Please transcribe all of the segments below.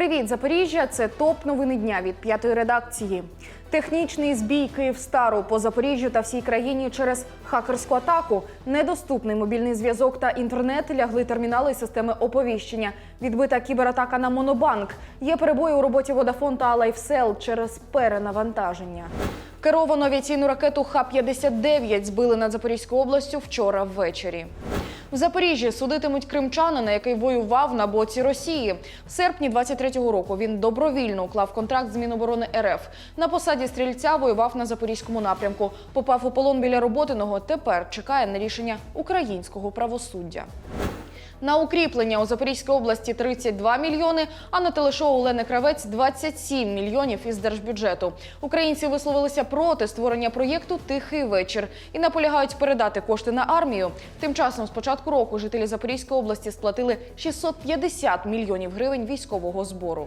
Привіт, Запоріжжя! Це топ новини дня від п'ятої редакції. Технічний збій Київстару по Запоріжжю та всій країні через хакерську атаку. Недоступний мобільний зв'язок та інтернет лягли термінали системи оповіщення. Відбита кібератака на Монобанк. Є перебої у роботі Vodafone та LifeSell через перенавантаження. Керовану авіаційну ракету Х-59 збили над Запорізькою областю вчора ввечері. В Запоріжжі судитимуть кримчанина, який воював на боці Росії. В серпні 23-го року він добровільно уклав контракт з Міноборони РФ. На посаді стрільця воював на запорізькому напрямку. Попав у полон біля Роботиного. Тепер чекає на рішення українського правосуддя. На укріплення у Запорізькій області 32 мільйони, а на телешоу Олени Кравець 27 мільйонів із держбюджету. Українці висловилися проти створення проєкту Тихий вечір і наполягають передати кошти на армію. Тим часом з початку року жителі Запорізької області сплатили 650 мільйонів гривень військового збору.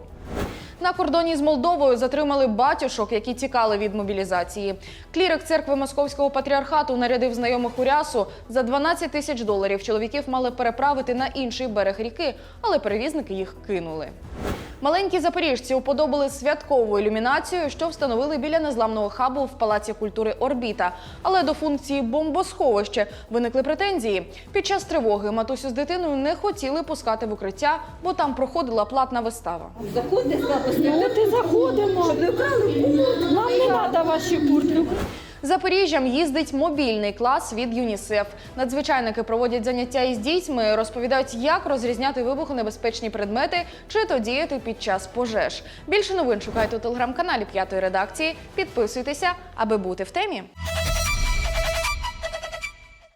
На кордоні з Молдовою затримали батюшок, які тікали від мобілізації. Клірик церкви Московського патріархату нарядив знайомих у рясу. За 12 тисяч доларів чоловіків мали переправити на інший берег ріки, але перевізники їх кинули. Маленькі запоріжці уподобали святкову ілюмінацію, що встановили біля незламного хабу в Палаці культури Орбіта. Але до функції бомбосховище виникли претензії. Під час тривоги матусю з дитиною не хотіли пускати в укриття, бо там проходила платна вистава. Заходьте з Ну, заходимо. Нам не треба ваші куртки. Запоріжжям їздить мобільний клас від ЮНІСЕФ. Надзвичайники проводять заняття із дітьми, розповідають, як розрізняти вибухонебезпечні предмети чи то діяти під час пожеж. Більше новин шукайте у телеграм-каналі п'ятої редакції. Підписуйтеся, аби бути в темі.